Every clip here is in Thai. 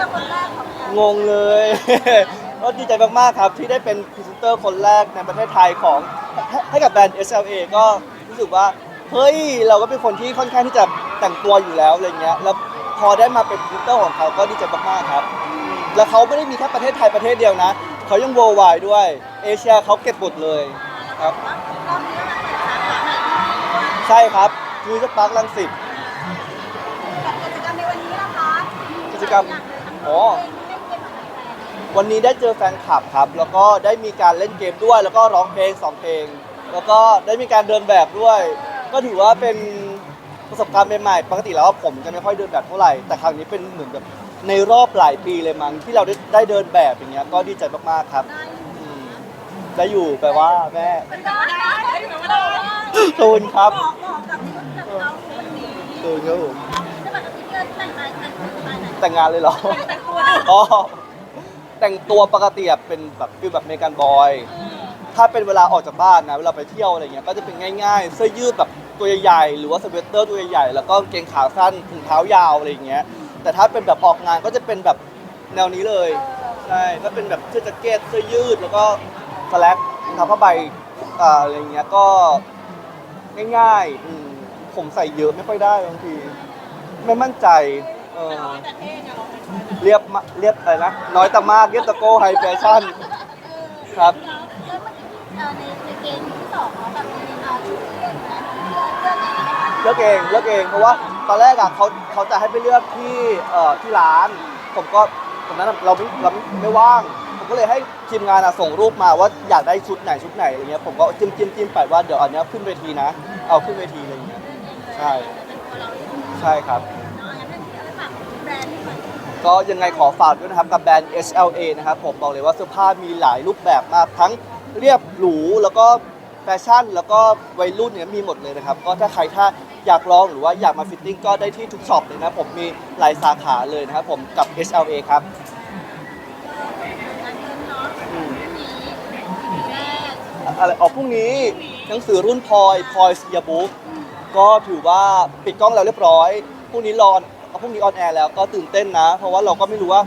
อร์คนแรกของเรางงเลย ก็ดีใจมากๆครับที่ได้เป็นพรีเซนเตอร์คนแรกในประเทศไทยของให้ให้กับแบรนด์ SLA ก็รู้สึกว่า เฮ้ย เราก็เป็นคนที่ค่อนข้างที่จะแต่งตัวอยู่แล้วอะไรเงี้ย แล้วพอได้มาเป็นพรีเซนเตอร์ของเขาก็ดีใจมากๆครับ แล้วเขาไม่ได้มีแค่ประเทศไทยประเทศเดียวนะ เขายัง worldwide ด้วย เอเชียเขาเก็บหมดเลยครับ รอบนี้มาเปิดสาขาใหม่ที่นี่ด้วยใช่ครับ คือจะปาร์คลังสิต กับกิจกรรมในวันนี้นะคะกิจกรรมหลักเลยทั้งอ๋อเล่นเกมกับแฟนวันนี้ได้เจอแฟนคลับครับ แล้วก็ได้มีการเล่นเกมด้วย แล้วก็ร้องเพลงสองเพลง แล้วก็ได้มีการเดินแบบด้วย ก็ถือว่าเป็นประสบการณ์ใหม่ๆปกติแล้วผมจะไม่ค่อยเดินแบบเท่าไหร่แต่ครั้งนี้เป็นเหมือนแบบในรอบหลายปีเลยมั้งที่เราได้ได้เดินแบบอย่างเงี้ยก็ดีใจมากๆครับได้อืมได้อยู่แปลว่าแม่เป็นได้ได้ได้ได้ขอบคุณครับบอกบอกกับที่กับเราวันนี้ขอบคุณครับผม แต่งงานเลยเหรอ แต่งตัวอ๋อ แต่งตัวปกติอะเป็นแบบฟิลแบบเมกันบอย ถ้าเป็นเวลาออกจากบ้านนะ เวลาไปเที่ยวอะไรเงี้ย ก็จะเป็นง่ายๆ เสื้อยืดแบบตัวใหญ่ๆ หรือว่าสเวตเตอร์ตัวใหญ่ๆ แล้วก็กางเกงขาสั้นถุงเท้ายาวอะไรอย่างเงี้ย แต่ถ้าเป็นแบบออกงานก็จะเป็นแบบแนวนี้เลย ใช่ ก็เป็นแบบเสื้อแจ็คเก็ต เสื้อยืด แล้วก็สแลกรองเท้าผ้าใบอ่าอะไรเงี้ย ก็ง่ายๆอืมผมใส่เยอะไม่ค่อยได้บางที ไม่มั่นใจ เออแต่เท่ไงเราเรียบมะเรียบอะไรนะน้อยแต่มากเรียบตะโก้ไฮแฟชั่น ครับ แล้วแล้วเมื่อกี้ในในเกมที่สองเนาแบบมีเอาชุดเล่นนะเลือกเลือกองไหมคะเลือกเองเลือกเองเพราะว่าตอนแรกอะเขาเขาจะให้ไปเลือกที่เอ่อที่ร้าน ผมก็ตรงนั้นเราไม่เราไม่ไม่ว่าง ผมก็เลยให้ทีมงานอะส่งรูปมาว่าอยากได้ชุดไหนชุดไหนอะไรเงี้ยผมก็จิ้มจิ้มจิ้มไปว่าเดี๋ยวอันเนี้ยขึ้นเวทีนะ เอาขึ้นเวทีอะไรเงี้ยใช่ เป็นตัวเราเองใช่ครับ ก็ยังไงขอฝากด้วยนะครับกับแบรนด์ HLA นะครับผมบอกเลยว่าเสื้อผ้ามีหลายรูปแบบมากทั้งเรียบหรูแล้วก็แฟชั่น แล้วก็วัยรุ่นเนี่ยมีหมดเลยนะครับ ก็ถ้าใครถ้าอยากลองหรือว่าอยากมาฟิตติ้งก็ได้ที่ทุกช็อปเลยนะผมมีหลายสาขาเลยนะครับผมกับ HLA ครับงานนี้เนาะอืมมีแรกอะไรออกพรุ่งนี้หนังสือรุ่นพลอยพลอยเซียบุ๊กก็ถือว่าปิดกล้องแล้วเรียบร้อยพรุ่งนี้รอ นพรุ่งนี้ออนแอร์แล้วก็ตื่นเต้นนะ เพราะว่าเราก็ไม่รู้ว่า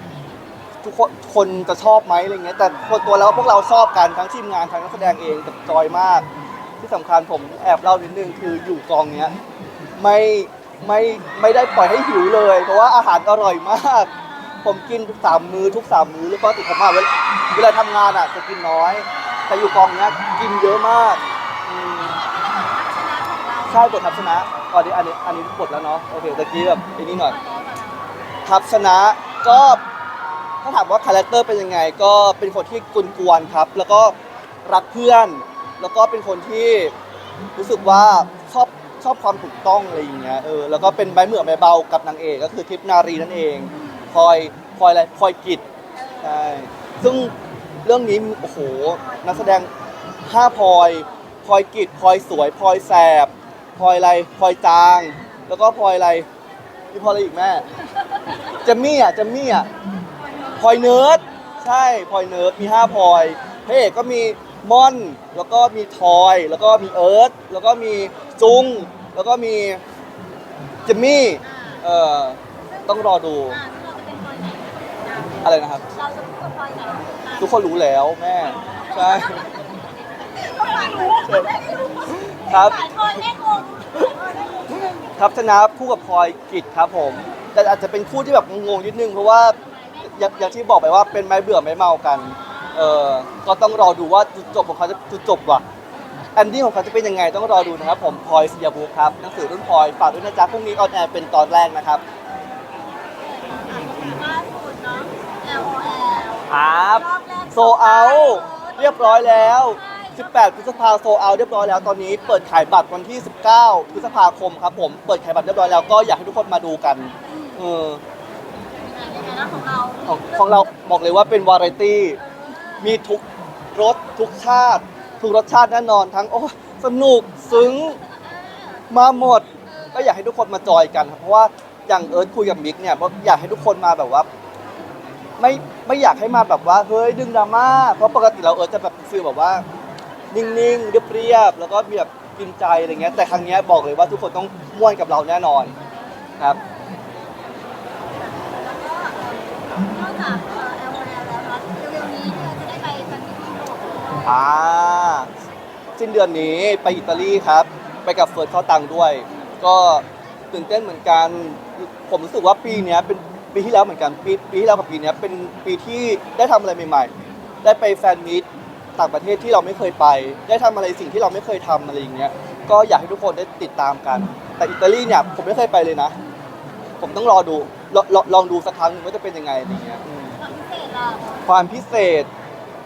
ทุกคนคนจะชอบไหมอะไรเงี้ยแต่คนตัวแล้วพวกเราชอบกันทั้งทีมงานทั้งนักแสดงเองกับจอยมาก ที่สำคัญผมแอบเล่านิดนึงคืออยู่กองเนี้ยไม่ไม่ไม่ได้ปล่อยให้หิวเลย เพราะว่าอาหารอร่อยมาก ผมกินทุกสามมื้อทุกสามมื้อหรือปกติดผมมาเวลาเวลาทำงานอะจะกินน้อย แต่อยู่กองเนี้ยกินเยอะมากอืมใช่บททับชนะ อันนี้อันนี้อันนี้บทแล้วเนาะโอเคตะกี้แบบไอ้นี่หน่อยทับชนะก็ถ้าถามว่าคาแรคเตอร์เป็นยังไง ก็เป็นคนที่กวนๆครับ แล้วก็รักเพื่อน แล้วก็เป็นคนที่รู้สึกว่าชอบชอบความถูกต้องอะไรอย่างเงี้ยเออแล้วก็เป็นใบเหมือใบเบากับนางเอกก็คือทิพนารีนั่นเองพลอยพลอยอะไรพลอยกิจใช่ซึ่งเรื่องนี้โอ้โหนักแสดงห้าพลอยพลอยกิจพลอยสวยพลอยแสบ พลอยอะไรพลอยจาง แล้วก็พลอยอะไรมีพลอยอะไรอีกแม่เจมมี่อะเจมมี่อะพลอยเนิร์ดใช่พลอยเนิร์ดมีห้าพลอยพระเอกก็มีม่อนแล้วก็มีทอย แล้วก็มีเอิร์ธแล้วก็มีจุงแล้วก็มีเจมมี่เอ่อต้องรอดูอ่าที่เราจะเป็นพลอยไหนอะไรนะครับ เราจะพูดกับพลอยไหนทุกคนรู้แล้วแม่ ใช่ก็ไม่รู้ ครับหลายคนแม่งงครับชนะคู่กับพลอยกิจครับผม แต่อาจจะเป็นคู่ที่แบบงงๆนิดนึงเพราะว่าอย่างอย่างที่บอกไปว่าเป็นไม้เบื่อไม้เมากัน เออก็ต้องรอดูว่าจุดจบของเขาจะจุดจบว่ะแอนดี้ของเขาจะเป็นยังไงต้องรอดูนะครับผมพลอยเซียบูครับหนังสือรุ่นพลอยฝากด้วยนะจ๊ะพรุ่งนี้ออนแอร์เป็นตอนแรกนะครับล่าสุดเนาะ L O L ครับรอบแรกโซเอา เรียบร้อยแล้ว 18 พฤษภาโซเอาเรียบร้อยแล้วตอนนี้เปิดขายบัตรวันที่ 19 พฤษภาคมครับผมเปิดขายบัตรเรียบร้อยแล้วก็อยากให้ทุกคนมาดูกันเออยังไงนะของเราของของเราบอกเลยว่าเป็นวาไรตี้ มีทุกรสทุกชาติ ทุกรสชาติแน่นอนทั้งโอ้สนุกซึ้งมาหมด ก็อยากให้ทุกคนมาจอยกันครับเพราะว่าอย่างเอิร์ธคุยกับมิกเนี่ยอยากให้ทุกคนมาแบบว่าไม่ไม่อยากให้มาแบบว่าเฮ้ยดึงดราม่าเพราะปกติเราเอิร์ธจะแบบฟีลแบบว่า นิ่งๆเรียบๆแล้วก็มีแบบกินใจอะไรเงี้ยแต่ครั้งเนี้ยบอกเลยว่าทุกคนต้องม่วนกับเราแน่นอนครับ นอกจากเอ่อแลโมแล้วเร็วๆนี้เนี่จะได้ไปกันที่ยุโรดอ่าสิ้นเดือนนี้ไปอิตาลีครับ ไปกับเฟิร์สเข้าตังด้วย ก็ตื่นเต้นเหมือนกัน ผมรู้สึกว่าปีเนี้ยเป็นปีที่แล้วเหมือนกันปีปีที่แล้วกับปีเนี้ยเป็นปีที่ได้ทำอะไรใหม่ ๆ ได้ไปแฟนมิต ต่างประเทศที่เราไม่เคยไป ได้ทำอะไรสิ่งที่เราไม่เคยทำอะไรอย่างเงี้ยก็อยากให้ทุกคนได้ติดตามกัน แต่อิตาลีเนี่ยผมไม่เคยไปเลยนะ ผมต้องรอดูลองลองลองดูสักครั้งหนึงว่าจะเป็นยังไงอะไรเงี้ยอืมความพิเศษเราความพิเศษ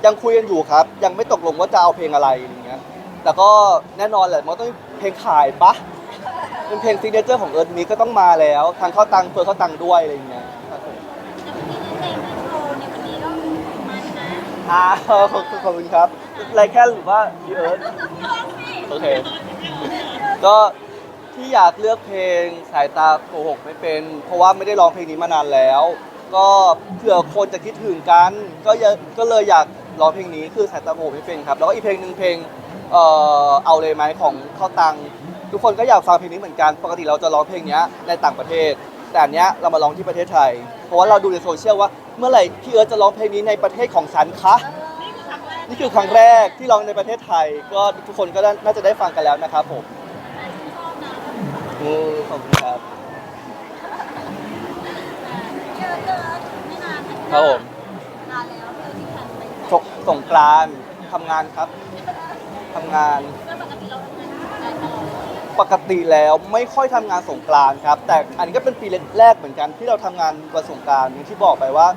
ยังคุยกันอยู่ครับ ยังไม่ตกลงว่าจะเอาเพลงอะไรอย่างเงี้ยแต่ก็แน่นอนแหละมันต้องเพลงขายปะเป็นเพลงซิกเนเจอร์ของเอิร์ธมิกก็ต้องมาแล้วทางเข้าตังค์เฟิร์นเข้าตังค์ด้วยอะไรอย่างเงี้ยครับผม แต่วันนี้ในเพลงที่โชว์ในวันนี้ก็มันนะ อ่าขอบคุณขอบคุณครับไรแค่หรือว่าพี่เอิร์ธโอเค ก็ที่อยากเลือกเพลงสายตาโกหกไม่เป็น เพราะว่าไม่ได้ร้องเพลงนี้มานานแล้ว ก็เผื่อคนจะคิดถึงกัน ก็เยอะก็เลยอยากร้องเพลงนี้คือสายตาโกหกไม่เป็นครับ แล้วก็อีกเพลงหนึ่งเพลงเอ่อเอาเลยไหมของเข้าตัง ทุกคนก็อยากฟังเพลงนี้เหมือนกัน ปกติเราจะร้องเพลงเนี้ยในต่างประเทศ แต่อันเนี้ยเรามาร้องที่ประเทศไทย เพราะว่าเราดูในโซเชียลว่า เมื่อไหร่พี่เอิร์ธจะร้องเพลงนี้ในประเทศของฉันคะนี่คือครั้งแรกที่ร้องในประเทศไทย ก็ทุกคนก็น่าจะได้ฟังกันแล้วนะครับผมชอบนะอืมขอบคุณครับเจอเจอไม่นานครับผมนานแล้วเจอที่แผ่นไปสงสงกรานต์ทำงานครับทำงานเมื่อปก ปกติแล้วไม่ค่อยทำงานสงกรานต์ครับ แต่อันนี้ก็เป็นปีแรกๆเหมือนกันที่เราทำงานวันสงกรานต์อย่างที่บอกไปว่า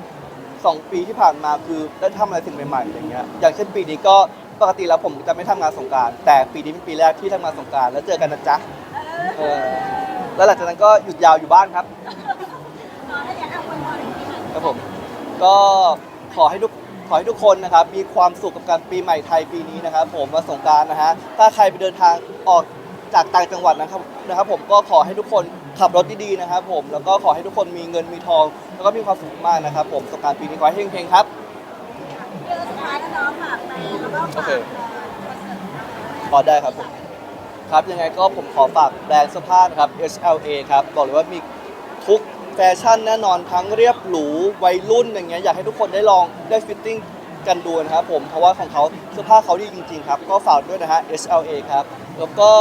สองปีที่ผ่านมาคือได้ทำอะไรสิ่งใหม่ๆอย่างเงี้ยอย่างเช่นปีนี้ก็ปกติแล้วผมจะไม่ทำงานสงกรารแต่ปีนี้เป็นปีแรกที่ทำงานสงกรารแล้วเจอกันนะจ๊ะเออแล้วหลังจากนั้นก็หยุดยาวอยู่บ้านครับนอนได้ยังเอาคนนอนอย่างนี้หน่ครับผมก็ขอให้ทุกขอให้ทุกคนนะครับมีความสุขกับการปีใหม่ไทยปีนี้นะครับ ผมวันสงกรารนะฮะถ้าใครไปเดินทางออก จากต่างจังหวัดนะครับนะครับ ผมก็ขอให้ทุกคนขับรถดีๆนะครับ ผมแล้วก็ขอให้ทุกคนมีเงินมีทอง แล้วก็มีความสุขมากนะครับ ผมสงกรารปีนี้ขอให้เฮงๆครับเจอสุดท้ายแล้วน้องฝากไปแล้วก็ฝากโอเคคอนเสิร์ตพอได้ครับผมครับยังไงก็ผมขอฝากแบรนด์เสื้อผ้านะครับ HLA ครับบอกเลยว่ามีทุกแฟชั่นแน่นอนทั้งเรียบหรูวัยรุ่นอย่างเงี้ยอยากให้ทุกคนได้ลองได้ฟิตติ้งกันดูนะครับผมเพราะว่าของเขาเสื้อผ้าเขาดีจริงๆครับ ก็ฝากด้วยนะฮะ HLA ครับแล้วก็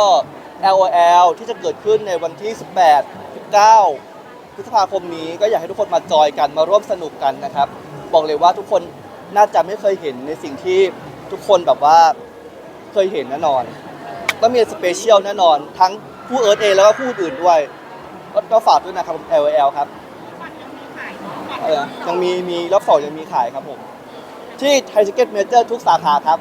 LOL ที่จะเกิดขึ้นในวันที่ 18 19 พฤษภาคมนี้ก็อยากให้ทุกคนมาจอยกันมาร่วมสนุกกันนะครับ บอกเลยว่าทุกคนน่าจะไม่เคยเห็นในสิ่งที่ทุกคนแบบว่าเคยเห็นแน่นอนต้องมีสเปเชียลแน่นอน ทั้งผู้เอิร์ธเองแล้วก็ผู้อื่นด้วย ก็ก็ฝากด้วยนะครับ L.O.L. ครับยังมีมีรอบสองยังมีขายครับผม ที่ไทย i ิเก็ตเมเจอร์ทุกสาขาครับ